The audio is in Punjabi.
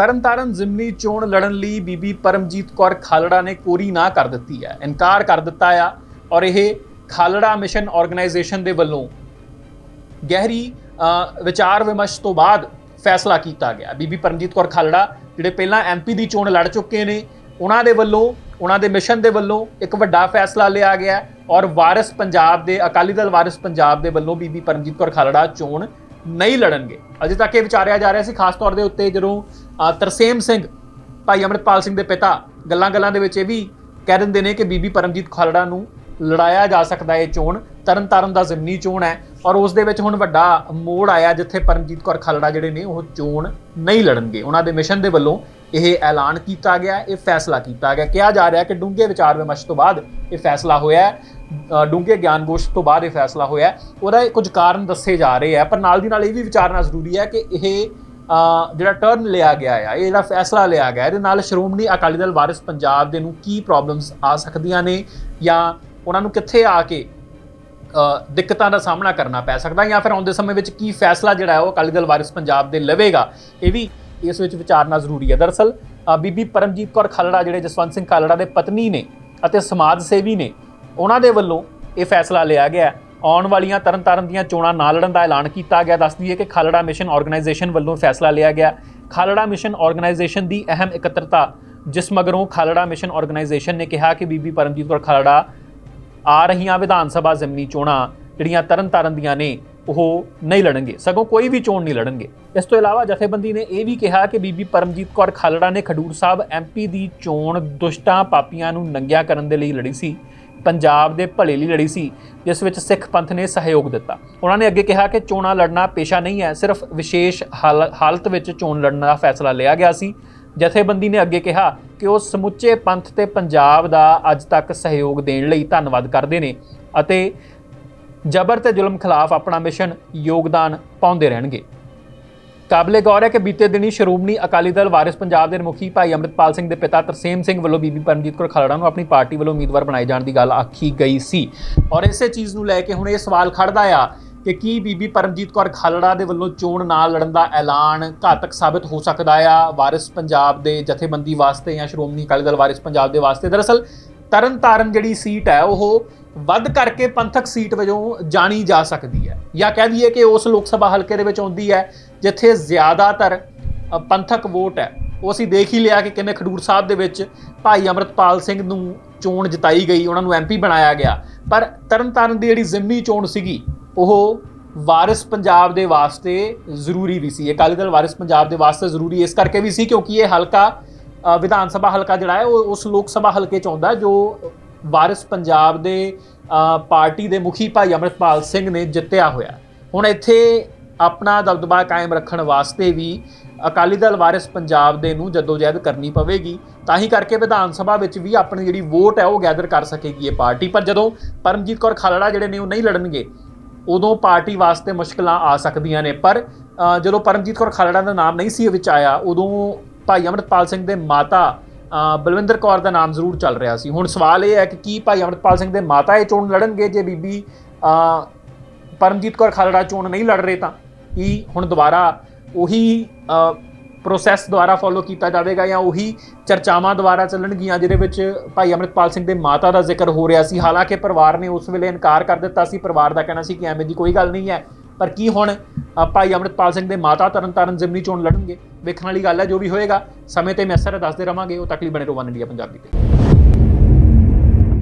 ਤਰਨਤਾਰਨ ਜ਼ਿਮਨੀ ਚੋਣ ਲੜਨ ਲਈ ਬੀਬੀ ਪਰਮਜੀਤ ਕੌਰ ਖਾਲੜਾ ਨੇ ਕੋਰੀ ਨਾ ਕਰ ਦਿੱਤੀ ਹੈ। ਇਨਕਾਰ ਕਰ ਦਿੱਤਾ ਆ ਔਰ ਇਹ ਖਾਲੜਾ ਮਿਸ਼ਨ ਆਰਗੇਨਾਈਜੇਸ਼ਨ ਦੇ ਵੱਲੋਂ ਗਹਿਰੀ ਵਿਚਾਰ ਵਿਮਰਸ਼ ਤੋਂ ਬਾਅਦ ਫੈਸਲਾ ਕੀਤਾ ਗਿਆ। ਬੀਬੀ ਪਰਮਜੀਤ ਕੌਰ ਖਾਲੜਾ ਜਿਹੜੇ ਪਹਿਲਾਂ ਐਮਪੀ ਦੀ ਚੋਣ ਲੜ ਚੁੱਕੇ ਨੇ, ਉਹਨਾਂ ਦੇ ਵੱਲੋਂ, ਉਹਨਾਂ ਦੇ ਮਿਸ਼ਨ ਦੇ ਵੱਲੋਂ ਇੱਕ ਵੱਡਾ ਫੈਸਲਾ ਲਿਆ ਗਿਆ ਔਰ ਵਾਰਿਸ ਪੰਜਾਬ ਦੇ, ਅਕਾਲੀ ਦਲ ਵਾਰਿਸ ਪੰਜਾਬ ਦੇ ਵੱਲੋਂ ਬੀਬੀ ਪਰਮਜੀਤ ਕੌਰ ਖਾਲੜਾ ਚੋਣ ਨਹੀਂ ਲੜਨਗੇ। ਅਜੇ ਤੱਕ ਇਹ ਵਿਚਾਰਿਆ ਜਾ ਰਿਹਾ ਸੀ, ਖਾਸ ਤੌਰ ਦੇ ਉੱਤੇ ਜਦੋਂ ਤਰਸੇਮ ਸਿੰਘ, ਭਾਈ ਅਮਰਿਤਪਾਲ ਸਿੰਘ ਦੇ ਪਿਤਾ, ਗੱਲਾਂ-ਗੱਲਾਂ ਦੇ ਵਿੱਚ ਇਹ ਵੀ ਕਹਿ ਦਿੰਦੇ ਨੇ ਕਿ ਬੀਬੀ ਪਰਮਜੀਤ ਖਾਲੜਾ ਨੂੰ ਲੜਾਇਆ ਜਾ ਸਕਦਾ ਹੈ ਇਹ ਚੋਣ, ਤਰਨਤਾਰਨ ਦਾ ਜ਼ਮਨੀ ਚੋਣ ਹੈ ਔਰ ਉਸ ਦੇ ਵਿੱਚ ਹੁਣ ਵੱਡਾ ਮੋੜ ਆਇਆ ਜਿੱਥੇ ਪਰਮਜੀਤ ਕੌਰ ਖਾਲੜਾ ਜਿਹੜੇ ਨੇ ਉਹ ਚੋਣ ਨਹੀਂ ਲੜਨਗੇ ਉਹਨਾਂ ਦੇ ਮਿਸ਼ਨ ਦੇ ਵੱਲੋਂ ਇਹ ਐਲਾਨ ਕੀਤਾ ਗਿਆ, ਇਹ ਫੈਸਲਾ ਕੀਤਾ ਗਿਆ ਕਿਹਾ ਜਾ ਰਿਹਾ ਕਿ ਡੂੰਘੇ ਵਿਚਾਰ ਵਿਮਰਸ਼ ਤੋਂ ਬਾਅਦ ਇਹ ਫੈਸਲਾ ਹੋਇਆ ਡੂੰਘੇ ਗਿਆਨ ਗੋਸ਼ ਤੋਂ ਬਾਅਦ ਇਹ ਫੈਸਲਾ ਹੋਇਆ ਹੈ। ਉਹਦਾ ਕੁਝ ਕਾਰਨ ਦੱਸੇ ਜਾ ਰਹੇ ਆ ਪਰ ਨਾਲ ਦੀ ਨਾਲ ਇਹ ਵੀ ਵਿਚਾਰਨਾ ਜ਼ਰੂਰੀ ਹੈ ਕਿ ਇਹ ਜਿਹੜਾ ਟਰਨ ਲਿਆ ਗਿਆ ਆ, ਇਹ ਜਿਹੜਾ ਫੈਸਲਾ ਲਿਆ ਗਿਆ, ਇਹਦੇ ਨਾਲ ਸ਼੍ਰੋਮਣੀ ਅਕਾਲੀ ਦਲ ਵਾਰਿਸ ਪੰਜਾਬ ਦੇ ਨੂੰ ਕੀ ਪ੍ਰੋਬਲਮਸ ਆ ਸਕਦੀਆਂ ਨੇ ਜਾਂ ਉਹਨਾਂ ਨੂੰ ਕਿੱਥੇ ਆ ਕੇ ਦਿੱਕਤਾਂ ਦਾ ਸਾਹਮਣਾ ਕਰਨਾ ਪੈ ਸਕਦਾ ਜਾਂ ਫਿਰ ਆਉਂਦੇ ਸਮੇਂ ਵਿੱਚ ਕੀ ਫੈਸਲਾ ਜਿਹੜਾ ਹੈ ਉਹ ਅਕਾਲੀ ਦਲ ਵਾਰਿਸ ਪੰਜਾਬ ਦੇ ਲਵੇਗਾ, ਇਹ ਵੀ ਇਸ ਵਿੱਚ ਵਿਚਾਰਨਾ ਜ਼ਰੂਰੀ ਹੈ। ਦਰਅਸਲ ਬੀਬੀ ਪਰਮਜੀਤ ਕੌਰ ਖਾਲੜਾ ਜਿਹੜੇ ਜਸਵੰਤ ਸਿੰਘ ਖਾਲੜਾ ਦੇ ਪਤਨੀ ਨੇ ਅਤੇ ਸਮਾਜ ਸੇਵੀ ਨੇ, ਉਹਨਾਂ ਦੇ ਵੱਲੋਂ ਇਹ ਫੈਸਲਾ ਲਿਆ ਗਿਆ ਆਉਣ ਵਾਲੀਆਂ ਤਰਨਤਾਰਨ ਦੀਆਂ ਚੋਣਾਂ ਨਾ ਲੜਨ ਦਾ ਐਲਾਨ ਕੀਤਾ ਗਿਆ। ਦੱਸ ਦਈਏ ਕਿ ਖਾਲੜਾ ਮਿਸ਼ਨ ਆਰਗੇਨਾਈਜੇਸ਼ਨ ਵੱਲੋਂ ਫੈਸਲਾ ਲਿਆ ਗਿਆ। ਖਾਲੜਾ ਮਿਸ਼ਨ ਆਰਗੇਨਾਈਜੇਸ਼ਨ ਦੀ ਅਹਿਮ ਇਕੱਤਰਤਾ, ਜਿਸ ਮਗਰੋਂ ਖਾਲੜਾ ਮਿਸ਼ਨ ਆਰਗੇਨਾਈਜੇਸ਼ਨ ਨੇ ਕਿਹਾ ਕਿ ਬੀਬੀ ਪਰਮਜੀਤ ਕੌਰ ਖਾਲੜਾ ਆ ਰਹੀਆਂ ਵਿਧਾਨ ਸਭਾ ਜ਼ਮਨੀ ਚੋਣਾਂ, ਜਿਹੜੀਆਂ ਤਰਨਤਾਰਨ ਦੀਆਂ ਨੇ, ਉਹ ਨਹੀਂ ਲੜਨਗੇ। ਸਗੋਂ ਕੋਈ ਵੀ ਚੋਣ ਨਹੀਂ ਲੜਨਗੇ। ਇਸ ਤੋਂ ਇਲਾਵਾ ਜਥੇਬੰਦੀ ਨੇ ਇਹ ਵੀ ਕਿਹਾ ਕਿ ਬੀਬੀ ਪਰਮਜੀਤ ਕੌਰ ਖਾਲੜਾ ਨੇ ਖਡੂਰ ਸਾਹਿਬ ਐਮਪੀ ਦੀ ਚੋਣ ਦੁਸ਼ਟਾਂ ਪਾਪੀਆਂ ਨੂੰ ਨੰਗਿਆ ਕਰਨ ਦੇ ਲਈ ਲੜੀ ਸੀ। ਪੰਜਾਬ ਦੇ ਭਲੇ ਲਈ ਲੜੀ ਸੀ, ਜਿਸ ਵਿੱਚ ਸਿੱਖ ਪੰਥ ਨੇ ਸਹਿਯੋਗ ਦਿੱਤਾ। ਉਹਨਾਂ ਨੇ ਅੱਗੇ ਕਿਹਾ ਕਿ ਚੋਣਾਂ ਲੜਨਾ ਪੇਸ਼ਾ ਨਹੀਂ ਹੈ, ਸਿਰਫ ਵਿਸ਼ੇਸ਼ ਹਾਲ- ਹਾਲਤ ਵਿੱਚ ਚੋਣ ਲੜਨ ਦਾ ਫੈਸਲਾ ਲਿਆ ਗਿਆ ਸੀ। ਜਥੇਬੰਦੀ ਨੇ ਅੱਗੇ ਕਿਹਾ ਕਿ ਉਹ ਸਮੁੱਚੇ ਪੰਥ ਤੇ ਪੰਜਾਬ ਦਾ ਅੱਜ ਤੱਕ ਸਹਿਯੋਗ ਦੇਣ ਲਈ ਧੰਨਵਾਦ ਕਰਦੇ ਨੇ ਅਤੇ ਜਬਰ ਤੇ ਜ਼ੁਲਮ ਖਿਲਾਫ ਆਪਣਾ ਮਿਸ਼ਨ ਯੋਗਦਾਨ ਪਾਉਂਦੇ ਰਹਿਣਗੇ। ਕਾਬਲੇ ਗੌਰ ਹੈ ਕਿ ਬੀਤੇ ਦਿਨੀ ਸ਼੍ਰੋਮਣੀ ਅਕਾਲੀ ਦਲ ਵਾਰਿਸ ਪੰਜਾਬ ਦੇ ਮੁਖੀ ਭਾਈ ਅੰਮ੍ਰਿਤਪਾਲ ਸਿੰਘ ਦੇ ਪਿਤਾ ਤਰਸੇਮ ਸਿੰਘ ਵੱਲੋਂ ਬੀਬੀ ਪਰਮਜੀਤ ਕੌਰ ਖਾਲੜਾ ਨੂੰ ਆਪਣੀ ਪਾਰਟੀ ਵੱਲੋਂ ਉਮੀਦਵਾਰ ਬਣਾਏ ਜਾਣ ਦੀ ਗੱਲ ਆਖੀ ਗਈ ਸੀ। ਔਰ ਇਸੇ ਚੀਜ਼ ਨੂੰ ਲੈ ਕੇ ਹੁਣ ਇਹ ਸਵਾਲ ਖੜਦਾ ਆ ਕਿ ਕੀ ਬੀਬੀ ਪਰਮਜੀਤ ਕੌਰ ਖਾਲੜਾ ਦੇ ਵੱਲੋਂ ਚੋਣ ਨਾ ਲੜਨ ਦਾ ਐਲਾਨ ਘਾਤਕ ਸਾਬਤ ਹੋ ਸਕਦਾ ਆ? ਵਾਰਿਸ ਪੰਜਾਬ ਦੇ ਜਥੇਬੰਦੀ ਵਾਸਤੇ ਜਾਂ ਸ਼੍ਰੋਮਣੀ ਅਕਾਲੀ ਦਲ ਵਾਰਿਸ ਪੰਜਾਬ ਦੇ ਵਾਸਤੇ? ਦਰਅਸਲ ਤਰਨਤਾਰਨ ਜਿਹੜੀ ਸੀਟ ਹੈ, ਉਹ ਵੱਧ ਕਰਕੇ ਪੰਥਕ ਸੀਟ ਵਜੋਂ ਜਾਣੀ ਜਾ ਸਕਦੀ ਹੈ। ਜਾਂ ਕਹਿ ਦਈਏ ਕਿ ਉਸ ਲੋਕ ਸਭਾ ਹਲਕੇ ਦੇ ਵਿੱਚ ਆਉਂਦੀ ਹੈ, ਜਿੱਥੇ ਜ਼ਿਆਦਾਤਰ ਪੰਥਕ ਵੋਟ ਹੈ। ਉਹ ਅਸੀਂ ਦੇਖ ਹੀ ਲਿਆ ਕਿ ਕਿਵੇਂ ਖਡੂਰ ਸਾਹਿਬ ਦੇ ਵਿੱਚ ਭਾਈ ਅਮਰਤਪਾਲ ਸਿੰਘ ਨੂੰ ਚੋਣ ਜਿਤਾਈ ਗਈ, ਉਹਨਾਂ ਨੂੰ ਐਮਪੀ ਬਣਾਇਆ ਗਿਆ। ਪਰ ਤਰਨਤਾਰਨ ਦੀ ਜਿਹੜੀ ਜ਼ਿਮਨੀ ਚੋਣ ਸੀਗੀ, ਉਹ ਵਾਰਿਸ ਪੰਜਾਬ ਦੇ ਵਾਸਤੇ ਜ਼ਰੂਰੀ ਵੀ ਸੀ। ਅਕਾਲੀ ਦਲ ਵਾਰਿਸ ਪੰਜਾਬ ਦੇ ਵਾਸਤੇ ਜ਼ਰੂਰੀ, ਇਸ ਕਰਕੇ ਵੀ ਸੀ ਕਿਉਂਕਿ ਇਹ ਹਲਕਾ ਵਿਧਾਨ ਸਭਾ ਹਲਕਾ ਜਿਹੜਾ ਹੈ, ਉਹ ਉਸ ਲੋਕ ਸਭਾ ਹਲਕੇ ਚ ਆਉਂਦਾ ਜੋ ਵਾਰਿਸ ਪੰਜਾਬ ਦੇ ਪਾਰਟੀ ਦੇ ਮੁਖੀ ਭਾਈ ਅਮਰਿਤਪਾਲ ਸਿੰਘ ਨੇ ਜਿੱਤਿਆ ਹੋਇਆ। ਹੁਣ ਇੱਥੇ ਆਪਣਾ ਦਬਦਬਾ ਕਾਇਮ ਰੱਖਣ ਵਾਸਤੇ ਵੀ ਅਕਾਲੀ ਦਲ ਵਾਰਿਸ ਪੰਜਾਬ ਦੇ ਨੂੰ ਜਦੋਜਹਿਦ ਕਰਨੀ ਪਵੇਗੀ। ਤਾਂ ਹੀ ਕਰਕੇ ਵਿਧਾਨ ਸਭਾ ਵਿੱਚ ਵੀ ਆਪਣੀ ਜਿਹੜੀ ਵੋਟ ਹੈ ਉਹ ਗੈਦਰ ਕਰ ਸਕੇਗੀ ਇਹ ਪਾਰਟੀ। ਪਰ ਜਦੋਂ ਪਰਮਜੀਤ ਕੌਰ ਖਾਲੜਾ ਜਿਹੜੇ ਨੇ ਉਹ ਨਹੀਂ ਲੜਨਗੇ, ਉਦੋਂ ਪਾਰਟੀ ਵਾਸਤੇ ਮੁਸ਼ਕਲਾਂ ਆ ਸਕਦੀਆਂ ਨੇ। ਪਰ ਜਦੋਂ ਪਰਮਜੀਤ ਕੌਰ ਖਾਲੜਾ ਦਾ ਨਾਮ ਨਹੀਂ ਸੀ ਵਿੱਚ ਆਇਆ, ਉਦੋਂ ਭਾਈ ਅਮਰਤਪਾਲ ਸਿੰਘ ਦੇ ਮਾਤਾ ਬਲਵਿੰਦਰ ਕੌਰ ਦਾ ਨਾਮ ਜ਼ਰੂਰ ਚੱਲ ਰਿਹਾ ਸੀ। ਹੁਣ ਸਵਾਲ ਇਹ ਹੈ ਕਿ ਕੀ ਭਾਈ ਅਮਰਤਪਾਲ ਸਿੰਘ ਦੇ ਮਾਤਾ ਇਹ ਚੋਣ ਲੜਨਗੇ ਜੇ ਬੀਬੀ ਪਰਮਜੀਤ ਕੌਰ ਖਾਲੜਾ ਚੋਣ ਨਹੀਂ ਲੜ ਰਹੇ ਤਾਂ? ਕੀ ਹੁਣ ਦੁਬਾਰਾ ਉਹੀ ਪ੍ਰੋਸੈਸ ਦੁਆਰਾ ਫੋਲੋ ਕੀਤਾ ਜਾਵੇਗਾ ਜਾਂ ਉਹੀ ਚਰਚਾਵਾਂ ਦੁਆਰਾ ਚੱਲਣਗੀਆਂ ਜਿਹਦੇ ਵਿੱਚ ਭਾਈ ਅਮਰਿਤਪਾਲ ਸਿੰਘ ਦੇ ਮਾਤਾ ਦਾ ਜ਼ਿਕਰ ਹੋ ਰਿਹਾ ਸੀ? ਹਾਲਾਂਕਿ ਪਰਿਵਾਰ ਨੇ ਉਸ ਵੇਲੇ ਇਨਕਾਰ ਕਰ ਦਿੱਤਾ ਸੀ। ਪਰਿਵਾਰ ਦਾ ਕਹਿਣਾ ਸੀ ਕਿ ਐਵੇਂ ਦੀ ਕੋਈ ਗੱਲ ਨਹੀਂ ਹੈ। ਪਰ ਕੀ ਹੁਣ ਭਾਈ ਅਮਰਿਤਪਾਲ ਸਿੰਘ ਦੇ ਮਾਤਾ ਤਰਨਤਾਰਨ ਜ਼ਿਮਨੀ ਚੋਣ ਲੜਨਗੇ? ਵੇਖਣ ਵਾਲੀ ਗੱਲ ਹੈ, ਜੋ ਵੀ ਹੋਏਗਾ, ਸਮੇਂ ਤੇ ਮੈਂ ਸਾਰਾ ਦੱਸਦੇ ਰਵਾਂਗੇ ਉਹ ਤੱਕ ਲਈ ਬਣੇ ਰਹੋ ਵਨ ਇੰਡੀਆ ਪੰਜਾਬੀ ਤੇ